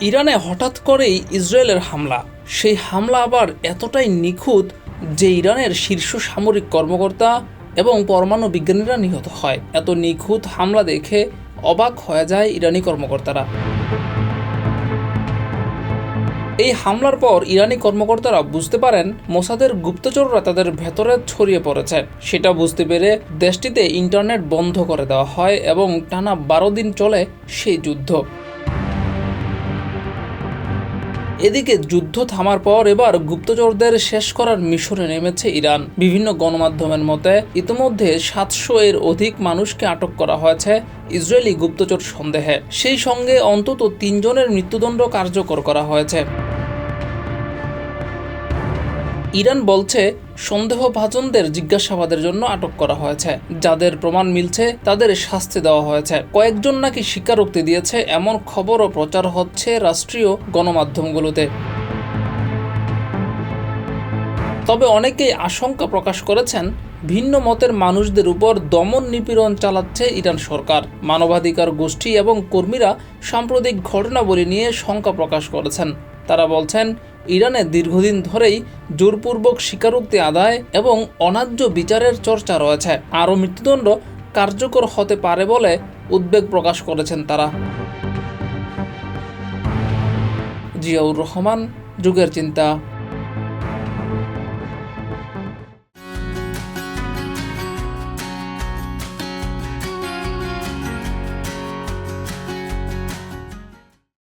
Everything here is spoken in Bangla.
ইরানে হঠাৎ করেই ইসরায়েলের হামলা। সেই হামলা আবার এতটাই নিখুঁত যে ইরানের শীর্ষ সামরিক কর্মকর্তা এবং পরমাণু বিজ্ঞানীরা নিহত হয়। এত নিখুঁত হামলা দেখে অবাক হয়ে যায় ইরানি কর্মকর্তারা। এই হামলার পর ইরানি কর্মকর্তারা বুঝতে পারেন মোসাদের গুপ্তচররা তাদের ভেতরে ছড়িয়ে পড়েছে। সেটা বুঝতে পেরে দেশটিতে ইন্টারনেট বন্ধ করে দেওয়া হয় এবং টানা বারো দিন চলে সেই যুদ্ধ। এদিকে যুদ্ধ থামার পর এবার গুপ্তচরদের শেষ করার মিশনে নেমেছে ইরান। বিভিন্ন গণমাধ্যমের মতে, ইতিমধ্যে সাতশো এর অধিক মানুষকে আটক করা হয়েছে ইসরায়েলি গুপ্তচর সন্দেহে। সেই সঙ্গে অন্তত তিনজনের মৃত্যুদণ্ড কার্যকর করা হয়েছে। ইরান বলছে সন্দেহভাজনদের জিজ্ঞাসাবাদের জন্য আটক করা হয়েছে। যাদের প্রমাণ মিলছে, তাদের শাস্তি দেওয়া হয়েছে। কয়েকজন নাকি স্বীকারোক্তি দিয়েছে, এমন খবরও প্রচার হচ্ছে রাষ্ট্রীয় গণমাধ্যমগুলোতে। তবে অনেকেই আশঙ্কা প্রকাশ করেছেন, ভিন্ন মতের মানুষদের উপর দমন নিপীড়ন চালাচ্ছে ইরান সরকার। মানবাধিকার গোষ্ঠী এবং কর্মীরা সাম্প্রতিক ঘটনাবলী নিয়ে শঙ্কা প্রকাশ করেছেন। তারা বলছেন ইরানে দীর্ঘদিন ধরেই জোরপূর্বক স্বীকারোক্তি আদায় এবং অন্যায্য বিচারের চর্চা রয়েছে। আরও মৃত্যুদণ্ড কার্যকর হতে পারে বলে উদ্বেগ প্রকাশ করেছেন তারা। জিয়াউর রহমান, যুগের চিন্তা।